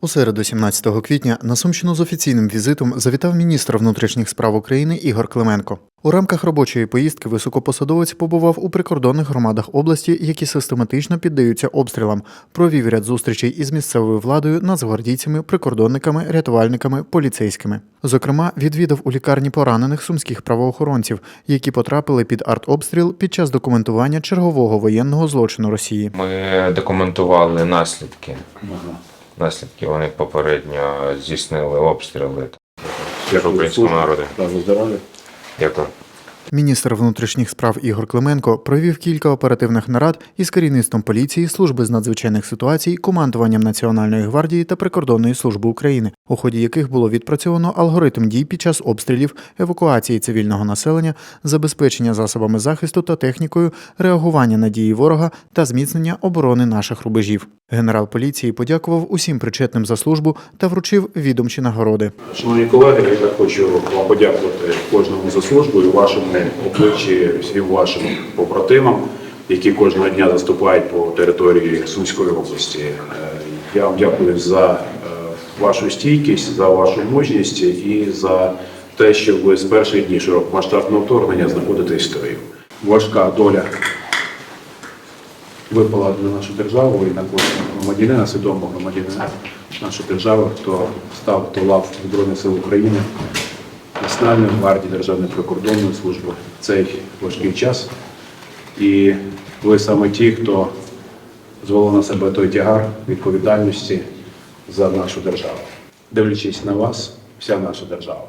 У середу, 17 квітня, на Сумщину з офіційним візитом завітав міністр внутрішніх справ України Ігор Клименко. У рамках робочої поїздки високопосадовець побував у прикордонних громадах області, які систематично піддаються обстрілам. Провів ряд зустрічей із місцевою владою, нацгвардійцями, прикордонниками, рятувальниками, поліцейськими. Зокрема, відвідав у лікарні поранених сумських правоохоронців, які потрапили під артобстріл під час документування чергового воєнного злочину Росії. Ми документували наслідки. Наслідки вони попередньо здійснили обстріли. Служу українському народу. Дякую. Міністр внутрішніх справ Ігор Клименко провів кілька оперативних нарад із керівництвом поліції, служби з надзвичайних ситуацій, командуванням Національної гвардії та прикордонної служби України, у ході яких було відпрацьовано алгоритм дій під час обстрілів, евакуації цивільного населення, забезпечення засобами захисту та технікою, реагування на дії ворога та зміцнення оборони наших рубежів. Генерал поліції подякував усім причетним за службу та вручив відомчі нагороди. Шановні колеги, я хочу вам подякувати кожному за службу і вашому обличчі, всім вашим побратимам, які кожного дня заступають по території Сумської області. Е, Я вам дякую за е, вашу стійкість, за вашу мужність і за те, що ви з перших днів широкомасштабного вторгнення знаходитесь в строю. Важка доля випала на нашу державу і на кожного громадянина, свідомого громадянина нашої держави, хто став до лав Збройних сил України, Національної гвардії Державної прикордонної служби в цей важкий час. І ви саме ті, хто звело на себе той тягар відповідальності за нашу державу. Дивлячись на вас, вся наша держава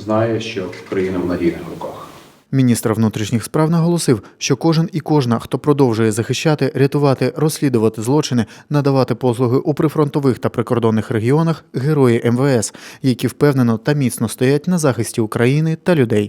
знає, що країна в надійних руках. Міністр внутрішніх справ наголосив, що кожен і кожна, хто продовжує захищати, рятувати, розслідувати злочини, надавати послуги у прифронтових та прикордонних регіонах, герої МВС, які впевнено та міцно стоять на захисті України та людей.